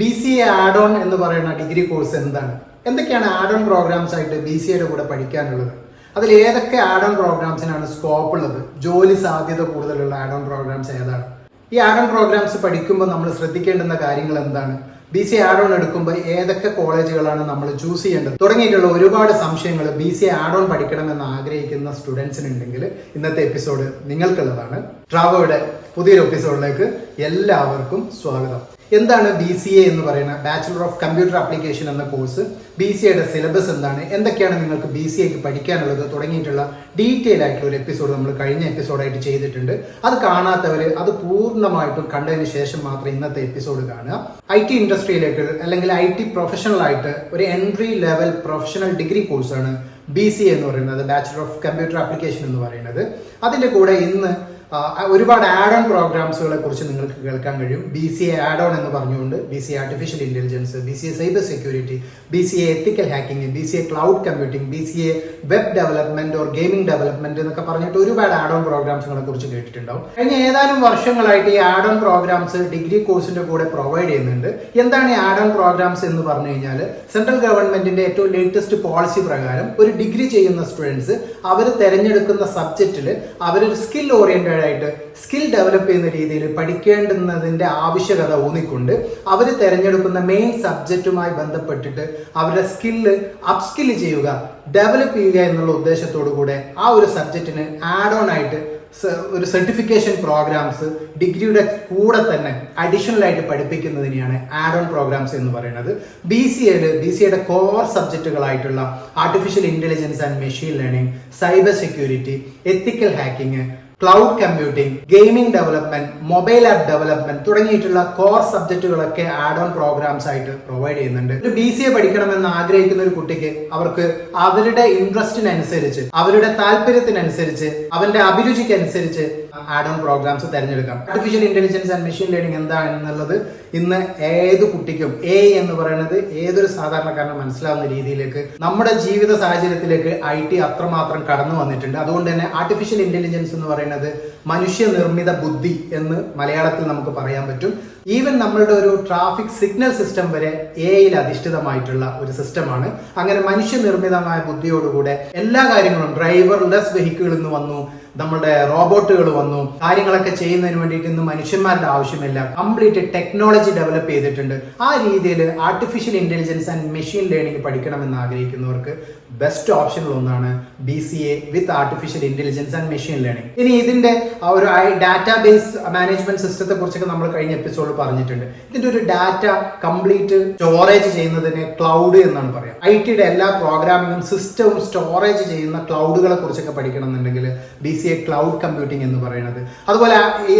B C A add on എന്ന് പറയുന്ന degree course എന്താണ്? എന്തൊക്കെയാണ് ആഡ് ഓൺ പ്രോഗ്രാംസ് ആയിട്ട് ബി സി എയുടെ കൂടെ പഠിക്കാനുള്ളത്? അതിൽ ഏതൊക്കെ ആഡ് ഓൺ പ്രോഗ്രാംസിനാണ് സ്കോപ്പ് ഉള്ളത്? ജോലി സാധ്യത കൂടുതലുള്ള ആഡ് ഓൺ പ്രോഗ്രാംസ് ഏതാണ്? ഈ ആഡ് ഓൺ പ്രോഗ്രാംസ് പഠിക്കുമ്പോൾ നമ്മൾ ശ്രദ്ധിക്കേണ്ടുന്ന കാര്യങ്ങൾ എന്താണ്? ബി സി ആഡ് ഓൺ എടുക്കുമ്പോൾ ഏതൊക്കെ കോളേജുകളാണ് നമ്മൾ ചൂസ് ചെയ്യേണ്ടത്? തുടങ്ങിയിട്ടുള്ള ഒരുപാട് സംശയങ്ങൾ ബി സി ആഡ് ഓൺ പഠിക്കണമെന്ന് ആഗ്രഹിക്കുന്ന സ്റ്റുഡൻസിനുണ്ടെങ്കിൽ ഇന്നത്തെ എപ്പിസോഡ് നിങ്ങൾക്കുള്ളതാണ്. ട്രാവോയുടെ പുതിയൊരു എപ്പിസോഡിലേക്ക് എല്ലാവർക്കും സ്വാഗതം. എന്താണ് ബി സി എ എന്ന് പറയുന്ന ബാച്ചുലർ ഓഫ് കമ്പ്യൂട്ടർ ആപ്ലിക്കേഷൻ എന്ന കോഴ്സ് ബി സി എയുടെ സിലബസ് എന്താണ്? എന്തൊക്കെയാണ് നിങ്ങൾക്ക് ബി സി എക്ക് പഠിക്കാനുള്ളത്? തുടങ്ങിയിട്ടുള്ള ഡീറ്റെയിൽ ആയിട്ടുള്ള ഒരു എപ്പിസോഡ് നമ്മൾ കഴിഞ്ഞ എപ്പിസോഡായിട്ട് ചെയ്തിട്ടുണ്ട്. അത് കാണാത്തവർ അത് പൂർണമായിട്ടും കണ്ടതിന് ശേഷം മാത്രം ഇന്നത്തെ എപ്പിസോഡ് കാണുക. ഐ ടി ഇൻഡസ്ട്രിയിലേക്ക് അല്ലെങ്കിൽ ഐ ടി പ്രൊഫഷണൽ ആയിട്ട് ഒരു എൻട്രി ലെവൽ പ്രൊഫഷണൽ ഡിഗ്രി കോഴ്സാണ് ബി സി എന്ന് പറയുന്നത്. ബാച്ചുലർ ഓഫ് കമ്പ്യൂട്ടർ ആപ്ലിക്കേഷൻ എന്ന് പറയുന്നത്. അതിന്റെ കൂടെ ഇന്ന് ഒരുപാട് ആഡ് ഓൺ പ്രോഗ്രാംസുകളെ കുറിച്ച് നിങ്ങൾക്ക് കേൾക്കാൻ കഴിയും. B C A add on എന്ന് പറഞ്ഞുകൊണ്ട് B C artificial intelligence B C A cyber security B C A ethical hacking B C A cloud computing B C A web development or gaming development എന്നൊക്കെ പറഞ്ഞിട്ട് ഒരുപാട് add on പ്രോഗ്രാംസുകളെ കുറിച്ച് കേട്ടിട്ടുണ്ടാവും. കഴിഞ്ഞ ഏതാനും വർഷങ്ങളായിട്ട് ഈ ആഡ് ഓൺ പ്രോഗ്രാംസ് ഡിഗ്രി കോഴ്സിന്റെ കൂടെ പ്രൊവൈഡ് ചെയ്യുന്നുണ്ട്. എന്താണ് ഈ ആഡ് ഓൺ പ്രോഗ്രാംസ് എന്ന് പറഞ്ഞു കഴിഞ്ഞാൽ സെൻട്രൽ ഗവൺമെന്റിന്റെ ഏറ്റവും ലേറ്റസ്റ്റ് പോളിസി പ്രകാരം ഒരു ഡിഗ്രി ചെയ്യുന്ന സ്റ്റുഡൻസ് അവർ തിരഞ്ഞെടുക്കുന്ന സബ്ജക്റ്റിൽ അവരൊരു സ്കിൽ ഓറിയന്റഡ് ആയിട്ട് സ്കിൽ ഡെവലപ്പ് ചെയ്യുന്ന രീതിയിൽ പഠിക്കേണ്ടുന്നതിന്റെ ആവശ്യകത ഊന്നിക്കൊണ്ട് അവർ തിരഞ്ഞെടുക്കുന്ന മെയിൻ സബ്ജക്റ്റുമായി ബന്ധപ്പെട്ടിട്ട് അവരുടെ സ്കില്ല് അപ്സ്കിൽ ചെയ്യുക ഡെവലപ്പ് ചെയ്യുക എന്നുള്ള ഉദ്ദേശത്തോടു കൂടെ ആ ഒരു സബ്ജക്റ്റിന് ആഡ് ഓൺ ആയിട്ട് ഒരു സർട്ടിഫിക്കേഷൻ പ്രോഗ്രാംസ് ഡിഗ്രിയുടെ കൂടെ തന്നെ അഡീഷണൽ ആയിട്ട് പഠിപ്പിക്കുന്നതിനെയാണ് ആഡ് ഓൺ പ്രോഗ്രാംസ് എന്ന് പറയുന്നത്. ബി സി എയിൽ ബി സി എയുടെ core സബ്ജക്റ്റുകളായിട്ടുള്ള artificial intelligence and machine learning cyber security ethical hacking cloud computing gaming development mobile app development തുടങ്ങിയിട്ടുള്ള കോർ സബ്ജക്റ്റുകളൊക്കെ ആഡ് ഓൺ പ്രോഗ്രാംസ് ആയിട്ട് പ്രൊവൈഡ് ചെയ്യുന്നുണ്ട്. ഒരു ബി സി എ പഠിക്കണമെന്ന് ആഗ്രഹിക്കുന്ന ഒരു കുട്ടിക്ക് അവർക്ക് അവരുടെ ഇൻട്രസ്റ്റിനനുസരിച്ച് അവരുടെ താല്പര്യത്തിനനുസരിച്ച് അവന്റെ അഭിരുചിക്ക് അനുസരിച്ച് ആഡ് ഓൺ പ്രോഗ്രാംസ് തിരഞ്ഞെടുക്കാം. Artificial intelligence and machine learning എന്താണെന്നുള്ളത് ഇന്ന് ഏത് കുട്ടിക്കും എ എന്ന് പറയുന്നത് ഏതൊരു സാധാരണക്കാരനും മനസ്സിലാവുന്ന രീതിയിലേക്ക് നമ്മുടെ ജീവിത സാഹചര്യത്തിലേക്ക് ഐ ടി അത്രമാത്രം കടന്നു വന്നിട്ടുണ്ട്. അതുകൊണ്ട് തന്നെ ആർട്ടിഫിഷ്യൽ ഇന്റലിജൻസ് എന്ന് പറയുന്നത് മനുഷ്യനിർമ്മിത ബുദ്ധി എന്ന് മലയാളത്തിൽ നമുക്ക് പറയാൻ പറ്റും. ഈവൻ നമ്മളുടെ ഒരു ട്രാഫിക് സിഗ്നൽ സിസ്റ്റം വരെ എ ഐയിൽ അധിഷ്ഠിതമായിട്ടുള്ള ഒരു സിസ്റ്റമാണ് അങ്ങനെ മനുഷ്യനിർമ്മിതമായ ബുദ്ധിയോടുകൂടെ എല്ലാ കാര്യങ്ങളും ഡ്രൈവർലെസ് വെഹിക്കിൾ എന്ന് വന്നു നമ്മുടെ റോബോട്ടുകൾ വന്നു കാര്യങ്ങളൊക്കെ ചെയ്യുന്നതിന് വേണ്ടിയിട്ട് ഇന്ന് മനുഷ്യന്മാരുടെ ആവശ്യമില്ല. കംപ്ലീറ്റ് ടെക്നോളജി ഡെവലപ്പ് ചെയ്തിട്ടുണ്ട്. ആ രീതിയിൽ artificial intelligence and machine learning പഠിക്കണമെന്ന് ആഗ്രഹിക്കുന്നവർക്ക് ബെസ്റ്റ് ഓപ്ഷനിൽ ഒന്നാണ് B C A with artificial intelligence and machine learning ഇനി ഇതിന്റെ ഒരു ഡാറ്റാബേസ് മാനേജ്മെന്റ് സിസ്റ്റത്തെ കുറിച്ചൊക്കെ നമ്മൾ കഴിഞ്ഞ എപ്പിസോഡിൽ പറഞ്ഞിട്ടുണ്ട്. ഇതിന്റെ ഒരു ഡാറ്റ കംപ്ലീറ്റ് സ്റ്റോറേജ് ചെയ്യുന്നതിനെ ക്ലൗഡ് എന്നാണ് പറയുക ഐ ടിയുടെ എല്ലാ പ്രോഗ്രാമിങ്ങും സിസ്റ്റവും സ്റ്റോറേജ് ചെയ്യുന്ന ക്ലൗഡുകളെ കുറിച്ചൊക്കെ പഠിക്കണം എന്നുണ്ടെങ്കിൽ B C A cloud computing എന്ന് പറയുന്നത്. അതുപോലെ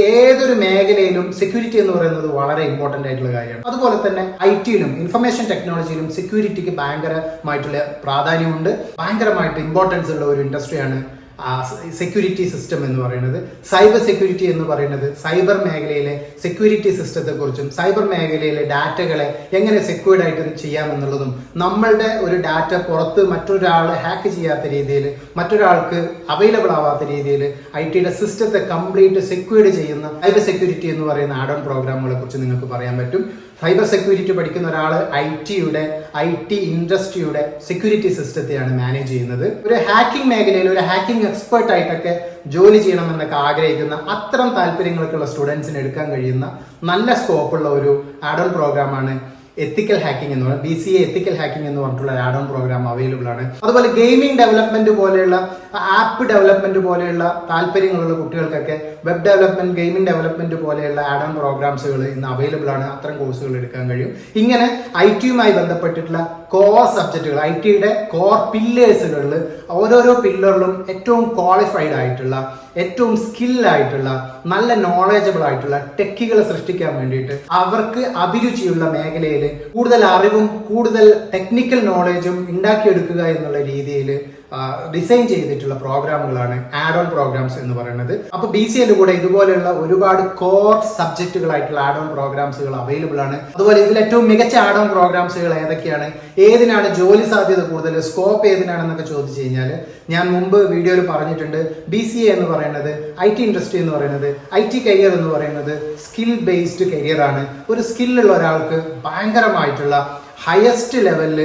ഏതൊരു മേഖലയിലും സെക്യൂരിറ്റി എന്ന് പറയുന്നത് വളരെ ഇമ്പോർട്ടന്റ് ആയിട്ടുള്ള കാര്യമാണ്. അതുപോലെ തന്നെ ഐ ടിയിലും ഇൻഫർമേഷൻ ടെക്നോളജിയിലും സെക്യൂരിറ്റിക്ക് ഭയങ്കരമായിട്ടുള്ള പ്രാധാന്യമുണ്ട്. ഭയങ്കരമായിട്ട് ഇമ്പോർട്ടൻസ് ഉള്ള ഒരു ഇൻഡസ്ട്രിയാണ് സെക്യൂരിറ്റി സിസ്റ്റം എന്ന് പറയുന്നത്. സൈബർ സെക്യൂരിറ്റി എന്ന് പറയുന്നത് സൈബർ മേഖലയിലെ സെക്യൂരിറ്റി സിസ്റ്റത്തെ കുറിച്ചും സൈബർ മേഖലയിലെ ഡാറ്റകളെ എങ്ങനെ സെക്യൂർഡ് ആയിട്ട് ചെയ്യാമെന്നുള്ളതും നമ്മളുടെ ഒരു ഡാറ്റ പുറത്ത് മറ്റൊരാൾ ഹാക്ക് ചെയ്യാത്ത രീതിയിൽ മറ്റൊരാൾക്ക് അവൈലബിൾ ആവാത്ത രീതിയിൽ ഐ ടിയുടെ സിസ്റ്റത്തെ കംപ്ലീറ്റ് സെക്യൂർഡ് ചെയ്യുന്ന സൈബർ സെക്യൂരിറ്റി എന്ന് പറയുന്ന ആഡ് ഓൺ പ്രോഗ്രാമുകളെ കുറിച്ച് നിങ്ങൾക്ക് പറയാൻ പറ്റും. സൈബർ സെക്യൂരിറ്റി പഠിക്കുന്ന ഒരാൾ ഐ ടിയുടെ ഐ ടി ഇൻഡസ്ട്രിയുടെ സെക്യൂരിറ്റി സിസ്റ്റത്തെയാണ് മാനേജ് ചെയ്യുന്നത്. ഒരു ഹാക്കിംഗ് മേഖലയിൽ ഒരു ഹാക്കിംഗ് എക്സ്പേർട്ട് ആയിട്ടൊക്കെ ജോലി ചെയ്യണമെന്നൊക്കെ ആഗ്രഹിക്കുന്ന അത്തരം താല്പര്യങ്ങൾക്കുള്ള സ്റ്റുഡൻസിന് എടുക്കാൻ കഴിയുന്ന നല്ല സ്കോപ്പുള്ള ഒരു ആഡൽ ഓൺ പ്രോഗ്രാമാണ് എത്തിക്കൽ ഹാക്കിംഗ് എന്ന് പറയുന്നത് B C A ethical hacking എന്ന് പറഞ്ഞിട്ടുള്ള ആഡ് ഓൺ പ്രോഗ്രാം അവൈലബിൾ ആണ്. അതുപോലെ ഗെയിമിംഗ് ഡെവലപ്മെന്റ് പോലെയുള്ള ആപ്പ് ഡെവലപ്മെന്റ് പോലെയുള്ള താല്പര്യങ്ങളുള്ള കുട്ടികൾക്കൊക്കെ വെബ് ഡെവലപ്മെന്റ് ഗെയിമിംഗ് ഡെവലപ്മെന്റ് പോലെയുള്ള ആഡ് ഓൺ പ്രോഗ്രാംസുകൾ ഇന്ന് അവൈലബിൾ ആണ്. അത്തരം കോഴ്സുകൾ എടുക്കാൻ കഴിയും. ഇങ്ങനെ ഐ ടിയുമായി ബന്ധപ്പെട്ടിട്ടുള്ള കോർ സബ്ജക്റ്റുകൾ ഐ ടിയുടെ കോർ പില്ലേഴ്സുകളിൽ ഓരോരോ പില്ലറിലും ഏറ്റവും ക്വാളിഫൈഡ് ആയിട്ടുള്ള ഏറ്റവും സ്കില്ലായിട്ടുള്ള നല്ല നോളജബിൾ ആയിട്ടുള്ള ടെക്കുകൾ സൃഷ്ടിക്കാൻ വേണ്ടിയിട്ട് അവർക്ക് അഭിരുചിയുള്ള മേഖലയിൽ കൂടുതൽ അറിവും കൂടുതൽ ടെക്നിക്കൽ നോളജും ഉണ്ടാക്കിയെടുക്കുക എന്നുള്ള രീതിയിൽ ഡിസൈൻ ചെയ്തിട്ടുള്ള പ്രോഗ്രാമുകളാണ് ആഡ് ഓൺ പ്രോഗ്രാംസ് എന്ന് പറയുന്നത്. അപ്പൊ ബി സി എല്ലിൽ കൂടെ ഇതുപോലെയുള്ള ഒരുപാട് കോർ സബ്ജക്റ്റുകളായിട്ടുള്ള ആഡ് ഓൺ പ്രോഗ്രാംസുകൾ അവൈലബിൾ ആണ്. അതുപോലെ ഇതിൽ ഏറ്റവും മികച്ച ആഡ് ഓൺ പ്രോഗ്രാംസുകൾ ഏതൊക്കെയാണ്? ഏതിനാണ് ജോലി സാധ്യത കൂടുതൽ? സ്കോപ്പ് ഏതിനാണെന്നൊക്കെ ചോദിച്ചു കഴിഞ്ഞാൽ ഞാൻ മുമ്പ് വീഡിയോയിൽ പറഞ്ഞിട്ടുണ്ട്. ബി സി എ എന്ന് പറയുന്നത് ഐ ടി ഇൻഡസ്ട്രി എന്ന് പറയുന്നത് ഐ ടി കരിയർ എന്ന് പറയുന്നത് സ്കിൽ ബേസ്ഡ് കരിയർ ആണ്. ഒരു സ്കില്ലുള്ള ഒരാൾക്ക് ഭയങ്കരമായിട്ടുള്ള ഹയസ്റ്റ് ലെവലിൽ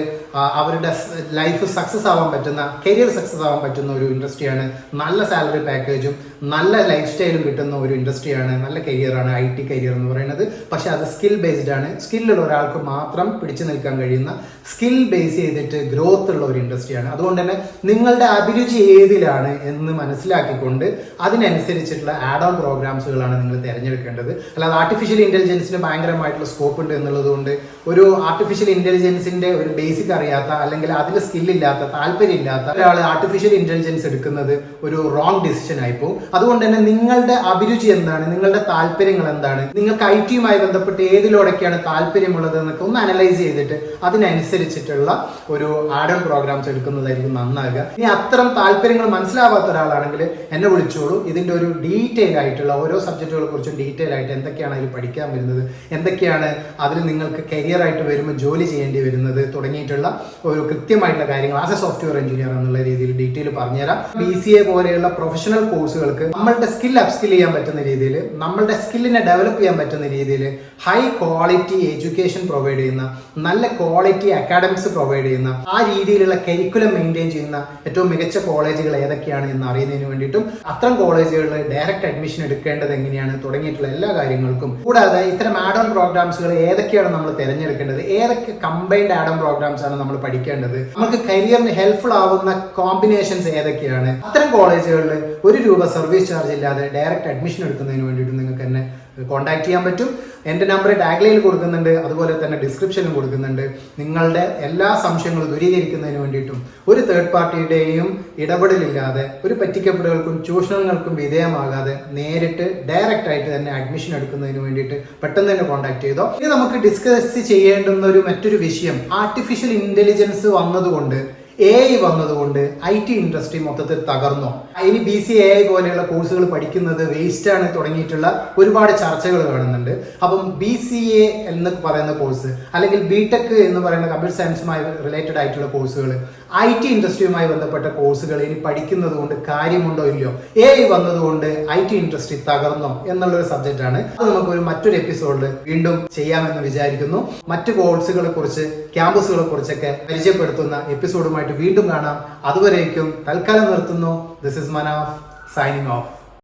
അവരുടെ ലൈഫ് സക്സസ് ആവാൻ പറ്റുന്ന കരിയർ സക്സസ് ആവാൻ പറ്റുന്ന ഒരു ഇൻഡസ്ട്രിയാണ് നല്ല സാലറി പാക്കേജും നല്ല ലൈഫ് സ്റ്റൈലും കിട്ടുന്ന ഒരു ഇൻഡസ്ട്രിയാണ് നല്ല കരിയറാണ് ഐ ടി കരിയർ എന്ന് പറയുന്നത്. പക്ഷെ അത് സ്കിൽ ബേസ്ഡ് ആണ്. സ്കില്ലുള്ള ഒരാൾക്ക് മാത്രം പിടിച്ചു നിൽക്കാൻ കഴിയുന്ന സ്കിൽ ബേസ് ചെയ്തിട്ട് ഗ്രോത്ത് ഉള്ള ഒരു ഇൻഡസ്ട്രിയാണ് അതുകൊണ്ട് തന്നെ നിങ്ങളുടെ അഭിരുചി ഏതിലാണ് എന്ന് മനസ്സിലാക്കിക്കൊണ്ട് അതിനനുസരിച്ചിട്ടുള്ള ആഡ് ഓൺ പ്രോഗ്രാംസുകളാണ് നിങ്ങൾ തിരഞ്ഞെടുക്കേണ്ടത്. അല്ലാതെ ആർട്ടിഫിഷ്യൽ ഇന്റലിജൻസിന് ഭയങ്കരമായിട്ടുള്ള സ്കോപ്പ് ഉണ്ട് എന്നുള്ളത് കൊണ്ട് ഒരു ആർട്ടിഫിഷ്യൽ ഇന്റലിജൻസിന്റെ ഒരു ബേസിക് അറിയാത്ത അല്ലെങ്കിൽ അതിൽ സ്കില്ലില്ലാത്ത താല്പര്യമില്ലാത്ത ഒരാൾ ആർട്ടിഫിഷ്യൽ ഇന്റലിജൻസ് എടുക്കുന്നത് ഒരു റോങ് ഡിസിഷൻ ആയിപ്പോവും അതുകൊണ്ട് തന്നെ നിങ്ങളുടെ അഭിരുചി എന്താണ്? നിങ്ങളുടെ താല്പര്യങ്ങൾ എന്താണ്? നിങ്ങൾക്ക് ഐ ടിയുമായി ബന്ധപ്പെട്ട് ഏതിലൂടെയൊക്കെയാണ് താല്പര്യമുള്ളത് എന്നൊക്കെ ഒന്ന് അനലൈസ് ചെയ്തിട്ട് അതിനനുസരിച്ചിട്ടുള്ള ഒരു ആഡൺ പ്രോഗ്രാംസ് എടുക്കുന്നതായിരിക്കും നന്നാകുക ഇനി അത്തരം താല്പര്യങ്ങൾ മനസ്സിലാവാത്ത ഒരാളാണെങ്കിൽ എന്നെ വിളിച്ചോളൂ. ഇതിന്റെ ഒരു ഡീറ്റെയിൽ ആയിട്ടുള്ള ഓരോ സബ്ജക്റ്റുകളെ കുറിച്ചും ഡീറ്റെയിൽ ആയിട്ട് എന്തൊക്കെയാണ് അതിൽ പഠിക്കാൻ വരുന്നത്? എന്തൊക്കെയാണ് അതിൽ നിങ്ങൾക്ക് കരിയർ ആയിട്ട് വരുമ്പോൾ ജോലി ചെയ്യേണ്ടി വരുന്നത്? തുടങ്ങിയിട്ടുള്ള ഒരു കൃത്യമായിട്ടുള്ള കാര്യങ്ങൾ ആസ് എ സോഫ്റ്റ്വെയർ എഞ്ചിനീയർ എന്നുള്ള രീതിയിൽ ഡീറ്റെയിൽ പറഞ്ഞുതരാം. ബി സി എ പോലെയുള്ള പ്രൊഫഷണൽ കോഴ്സുകൾക്ക് നമ്മളുടെ സ്കിൽ അപ്സ്കിൽ ചെയ്യാൻ പറ്റുന്ന രീതിയിൽ നമ്മളുടെ സ്കില്ലിനെ ഡെവലപ്പ് ചെയ്യാൻ പറ്റുന്ന രീതിയിൽ ഹൈ ക്വാളിറ്റി എഡ്യൂക്കേഷൻ പ്രൊവൈഡ് ചെയ്യുന്ന നല്ല ക്വാളിറ്റി അക്കാഡമിക്സ് പ്രൊവൈഡ് ചെയ്യുന്ന ആ രീതിയിലുള്ള കരിക്കുലം മെയിന്റെയിൻ ചെയ്യുന്ന ഏറ്റവും മികച്ച കോളേജുകൾ ഏതൊക്കെയാണ് എന്ന് അറിയുന്നതിന് വേണ്ടിയിട്ടും അത്തരം കോളേജുകളിൽ ഡയറക്റ്റ് അഡ്മിഷൻ എടുക്കേണ്ടത് എങ്ങനെയാണ് തുടങ്ങിയിട്ടുള്ള എല്ലാ കാര്യങ്ങൾക്കും. കൂടാതെ ഇത്തരം ആഡ് ഓൺ പ്രോഗ്രാംസുകൾ ഏതൊക്കെയാണ് നമ്മൾ തിരഞ്ഞെടുക്കേണ്ടത്? ഏതൊക്കെ കമ്പൈൻഡ് ആഡ് ഓൺ പ്രോഗ്രാംസ് ആണ് നമ്മൾ പഠിക്കേണ്ടത്. നമുക്ക് കരിയറിന് ഹെൽപ്ഫുൾ ആവുന്ന കോമ്പിനേഷൻസ് ഏതൊക്കെയാണ്? അത്തരം കോളേജുകളിൽ ഒരു രൂപ സർവീസ് ചാർജ് ഇല്ലാതെ ഡയറക്റ്റ് അഡ്മിഷൻ എടുക്കുന്നതിന് വേണ്ടിയിട്ട് നിങ്ങൾക്ക് എന്നെ കോൺടാക്ട് ചെയ്യാൻ പറ്റും. എന്റെ നമ്പർ ടാഗ്ലൈനിൽ കൊടുക്കുന്നുണ്ട് അതുപോലെ തന്നെ ഡിസ്ക്രിപ്ഷനിലും കൊടുക്കുന്നുണ്ട്. നിങ്ങളുടെ എല്ലാ സംശയങ്ങളും ദൂരീകരിക്കുന്നതിന് വേണ്ടിയിട്ടും ഒരു തേർഡ് പാർട്ടിയുടെയും ഇടപെടലില്ലാതെ ഒരു പറ്റിക്കപ്പെടലുകൾക്കും ചൂഷണങ്ങൾക്കും വിധേയമാകാതെ നേരിട്ട് ഡയറക്റ്റ് ആയിട്ട് തന്നെ അഡ്മിഷൻ എടുക്കുന്നതിന് വേണ്ടിയിട്ട് പെട്ടെന്ന് തന്നെ കോൺടാക്ട് ചെയ്തോ. ഇനി നമുക്ക് ഡിസ്കസ് ചെയ്യേണ്ടുന്ന ഒരു മറ്റൊരു വിഷയം ആർട്ടിഫിഷ്യൽ ഇന്റലിജൻസ് വന്നതുകൊണ്ട് എ ഐ വന്നതുകൊണ്ട് ഐ ടി ഇൻഡസ്ട്രി മൊത്തത്തിൽ തകർന്നു. ഇനി ബി സി എ ഐ പോലെയുള്ള കോഴ്സുകൾ പഠിക്കുന്നത് വേസ്റ്റ് ആണ് തുടങ്ങിയിട്ടുള്ള ഒരുപാട് ചർച്ചകൾ കാണുന്നുണ്ട്. അപ്പം ബി സി എ എന്ന് പറയുന്ന കോഴ്സ് അല്ലെങ്കിൽ ബി ടെക് എന്ന് പറയുന്ന കമ്പ്യൂട്ടർ സയൻസുമായി റിലേറ്റഡ് ആയിട്ടുള്ള കോഴ്സുകൾ ഐ ടി ഇൻഡസ്ട്രിയുമായി ബന്ധപ്പെട്ട കോഴ്സുകൾ ഇനി പഠിക്കുന്നത് കൊണ്ട് കാര്യമുണ്ടോ ഇല്ലയോ? എ ഐ വന്നതുകൊണ്ട് ഐ ടി ഇൻഡസ്ട്രി തകർന്നോ എന്നുള്ളൊരു സബ്ജക്റ്റ് ആണ്. അത് നമുക്കൊരു മറ്റൊരു എപ്പിസോഡിൽ വീണ്ടും ചെയ്യാമെന്ന് വിചാരിക്കുന്നു. മറ്റു കോഴ്സുകളെ കുറിച്ച് ക്യാമ്പസുകളെ കുറിച്ചൊക്കെ പരിചയപ്പെടുത്തുന്ന എപ്പിസോഡുമായിട്ട് വീണ്ടും കാണാം. അതുവരേക്കും തൽക്കാലം നിർത്തുന്നു. This is Manaf signing off